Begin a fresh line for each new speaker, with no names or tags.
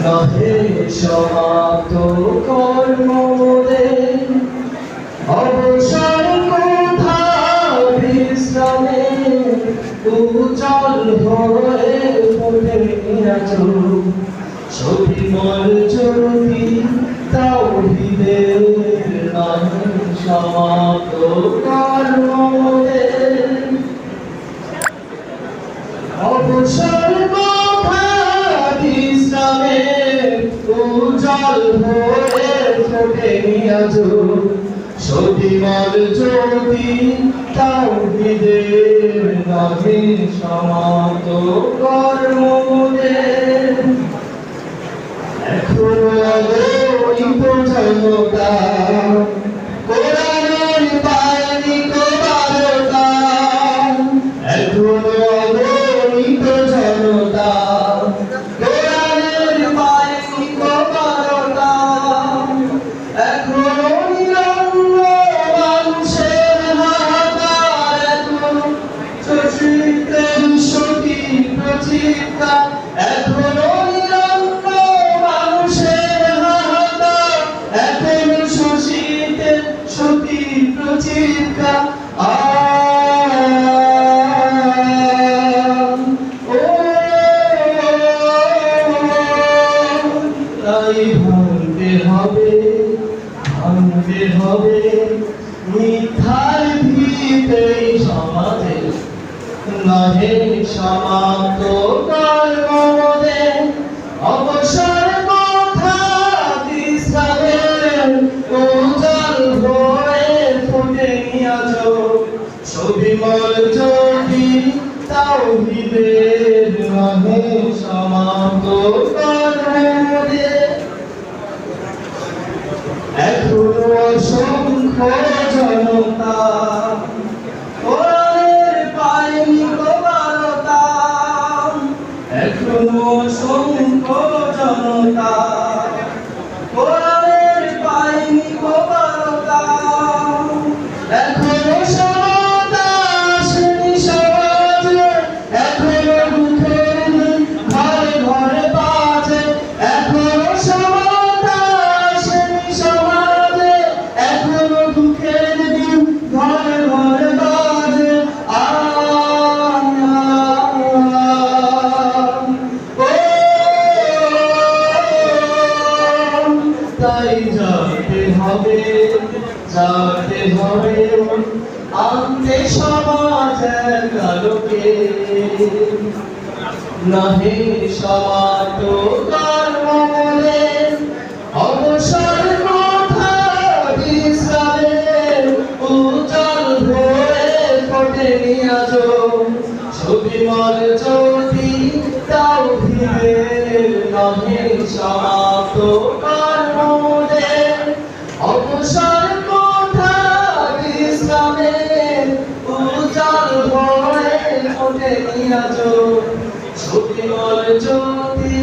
নহে সমাপ্ত কর্মদে অবসর কোথা বিশ্রামে উজ্জ্বল হয়ে আছো ছবিমল জ্যোতি তাওহিদের নহে সমাপ্ত কর্মদে অবসর উজ্জ্বল ভরে ফোটে আজ সতীমার জ্যোতি তাওহিদের নামে সমাত কর্মদের। এখনও প্রচিৎকা তাই ভাঙতে হবে ভাঙতে হবে মিথ্যার নহে সমাপ্ত কর্মদে অবসর কথা উজ্জ্বল হয়ে ফুটে নিয়াজ ছবিমল জ্যোতি তাওহিদের নহে সমাপ্ত ধরে এখনও অসংখ্য জনতা হবে যাতে হবে আনতে সমাজ কালোকে নহে সমাত কর্মলে অবসর ছবিমল জ্যোতি তাও নহে সমাপ্ত নিয়াজ ছবিমল জ্যোতি